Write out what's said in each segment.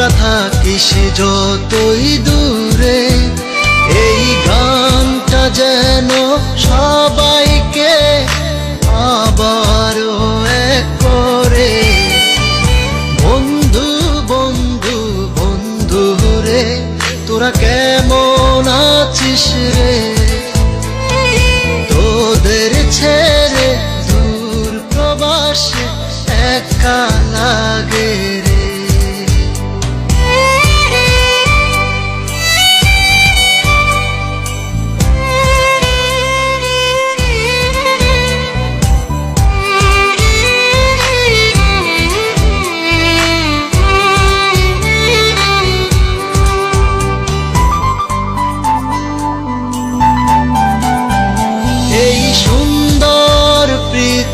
তোরা থাকিস যতই দূরে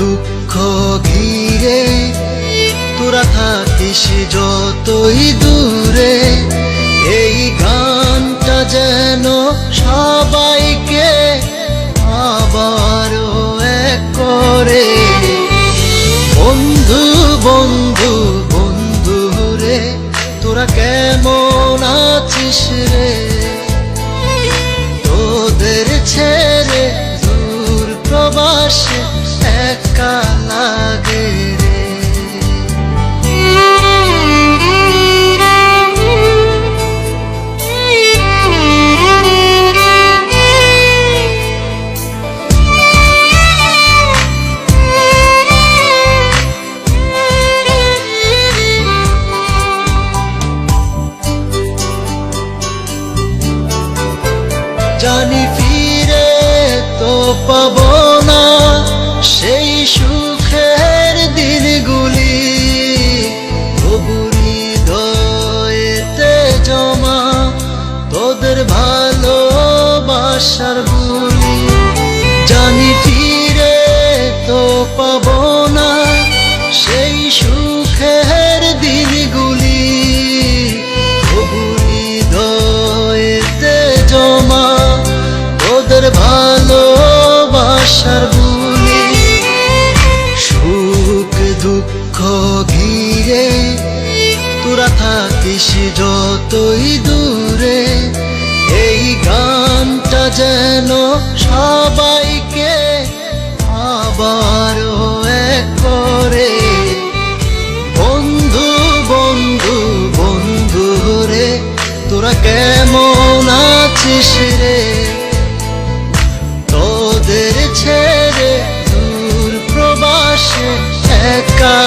দুঃখ ঘিরে তোরা থাকিস যতই দূরে। এই গানটা যেন সবাইকে আবারও এক করে। বন্ধু বন্ধু বন্ধু রে, তোরা কেমন আছিস রে? তোদের ছেড়ে দূর প্রবাসে একা লাগে রে জানি ফিরে তো পাব তোদের ভালোবাসার বুলি জানি ফিরে তো পাব না সেই সুখের দিনগুলি। তবুরি দয়েতে জমা তোদের ভালোবাসার বুলি সুখ দুঃখ ঘিরে তোরা থাকিস যতই দূরে। গানটা যেন সবাইকে আবার করে। বন্ধু বন্ধু বন্ধু রে, তোরা কেমন আছিস রে? তোদের ছেড়ে দূর প্রবাসে একা